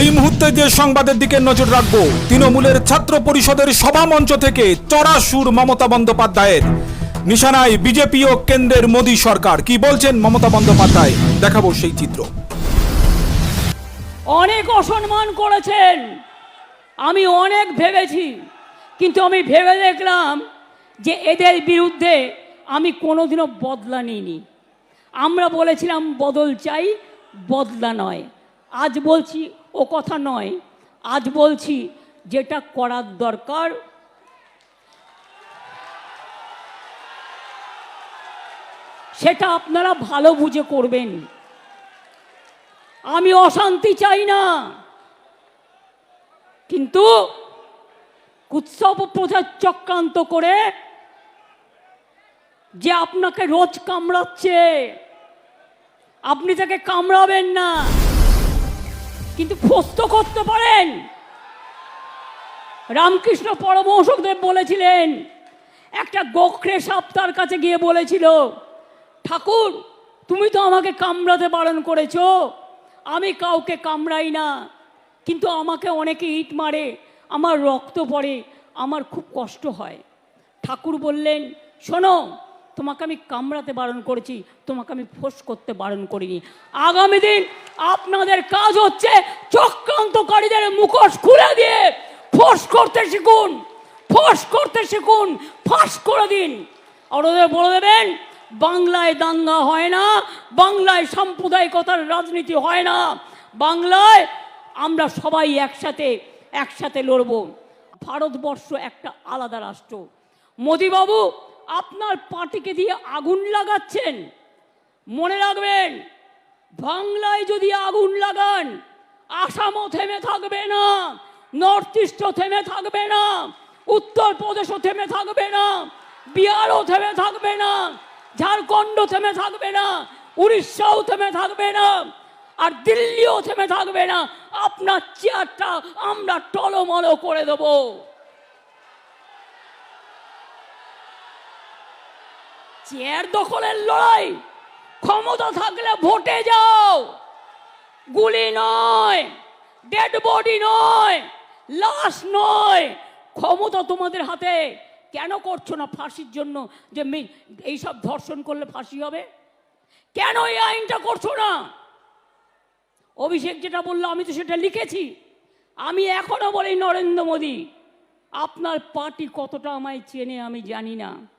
এই মুহূর্তে যে সংবাদের দিকে নজর রাখব, তৃণমূলের ছাত্র পরিষদের সভা মঞ্চ থেকে চড়া সুর মমতা বন্দ্যোপাধ্যায়ের। নিশানায় বিজেপি ও কেন্দ্রের মোদী সরকার। কি বলছেন মমতা বন্দ্যোপাধ্যায়? দেখাবো সেই চিত্র। অনেক অসম্মান করেছেন। আমি অনেক ভেবেছি, কিন্তু আমি ভেবে দেখলাম যে এদের বিরুদ্ধে আমি কোনোদিনও বদলা নিইনি। আমরা বলেছিলাম, বদল চাই, বদলা নয়। আজ বলছি ও কথা নয়, আজ বলছি যেটা করার দরকার। সেটা আপনারা ভালো বুঝে করবেন। আমি অশান্তি চাই না। কিন্তু উৎসব প্রচার চক্রান্ত করে যে আপনাকে রোজ কামড়াচ্ছে, আপনি তাকে কামড়াবেন না। কিন্তু ফস্ত করতে পারেন। রামকৃষ্ণ পরমহংসদেব বলেছিলেন, একটা গোখরে সাপ তার কাছে গিয়ে বলেছিল, ঠাকুর, তুমি তো আমাকে কামড়াতে বারণ করেছ। আমি কাউকে কামড়াই না, কিন্তু আমাকে অনেকে ইট মারে, আমার রক্ত পড়ে, আমার খুব কষ্ট হয়। ঠাকুর বললেন, শোনো তোমাকে আমি কামড়াতে বারণ করেছি, তোমাকে আমি ফোঁস করতে বারণ করিনি। আগামী দিন আপনাদের কাজ হচ্ছে চক্রান্তকারীদের মুখোশ খুলে দিয়ে ফোঁস করতে শিখুন, ফোঁস করতে শিখুন, ফাঁস করে দিন। আর ওদের বলে দেবেন, বাংলায় দাঙ্গা হয় না, বাংলায় সাম্প্রদায়িকতার রাজনীতি হয় না, বাংলায় আমরা সবাই একসাথে একসাথে লড়ব। ভারতবর্ষ একটা আলাদা রাষ্ট্র। মোদিবাবু আপনার পার্টিকে দিয়ে আগুন লাগাচ্ছেন। মনে রাখবেন, বাংলায় যদি আগুন লাগান, আসামও থেমে থাকবে না, নর্থ ইস্টও থেমে থাকবে না, উত্তরপ্রদেশও থেমে থাকবে না, বিহারও থেমে থাকবে না ঝাড়খণ্ড থেমে থাকবে না, উড়িষ্যাও থেমে থাকবে না, আর দিল্লিও থেমে থাকবে না। আপনার চেয়ারটা আমরা টলমলো করে দেবো। চেয়ার দখলের লড়াই। ক্ষমতা থাকলে ভোটে যাও। গুলি নয় ডেড বডি নয়, লাশ নয়। ক্ষমতা তোমাদের হাতে। কেন করছ না ফাঁসির জন্য যে এইসব ধর্ষণ করলে ফাঁসি হবে? কেন এই আইনটা করছ না? অভিষেক যেটা বলল, আমি তো সেটা লিখেছি। আমি এখনও বলি, নরেন্দ্র মোদী, আপনার পার্টি কতটা আমায় চেনে আমি জানি না।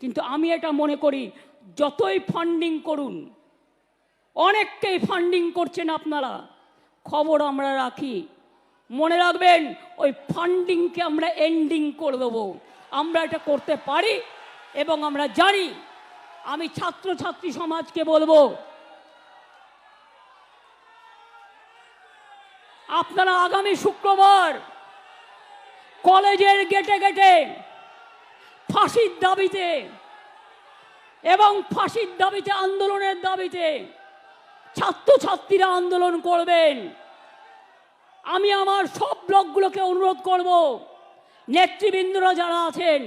কিন্তু আমি এটা মনে করি, যতই ফান্ডিং করুন, অনেককেই ফান্ডিং করছেন আপনারা। খবর আমরা রাখি। মনে রাখবেন, ওই ফান্ডিংকে আমরা এন্ডিং করে দেবো। আমরা এটা করতে পারি এবং আমরা জানি, আমি ছাত্রছাত্রী সমাজকে বলব, আপনারা আগামী শুক্রবার কলেজের গেটে গেটে ফাঁসির দাবিতে এবং ফাঁসির দাবিতে আন্দোলনের দাবিতে ছাত্রছাত্রীরা আন্দোলন করবেন। আমি আমার সব ব্লকগুলোকে অনুরোধ করব, নেতৃবৃন্দরা যারা আছেন,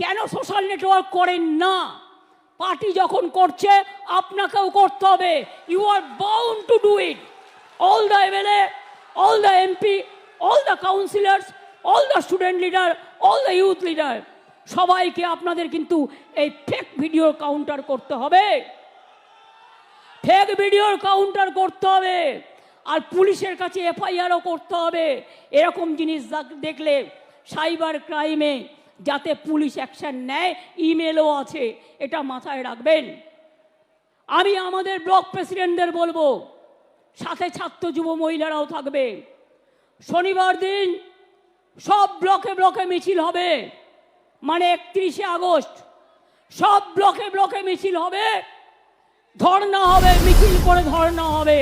কেন সোশ্যাল নেটওয়ার্ক করেন না? পার্টি যখন করছে, আপনাকেও করতে হবে। You are bound to do it all the MLA all the MP all the councillors all the student leader all the youth leader সবাইকে আপনাদের কিন্তু এই ফেক ভিডিও কাউন্টার করতে হবে। ফেক ভিডিওর কাউন্টার করতে হবে। আর পুলিশের কাছে এফআইআরও করতে হবে। এরকম জিনিস দেখলে সাইবার ক্রাইমে যাতে পুলিশ অ্যাকশন নেয় ইমেলও আছে, এটা মাথায় রাখবেন। আমি আমাদের ব্লক প্রেসিডেন্টদের বলব, সাথে ছাত্র যুব মহিলারাও থাকবে। শনিবার দিন সব ব্লকে ব্লকে মিছিল হবে। মানে একত্রিশে আগস্ট। সব ব্লকে ব্লকে মিছিল হবে ধর্ণা হবে মিছিল করে ধর্ণা হবে।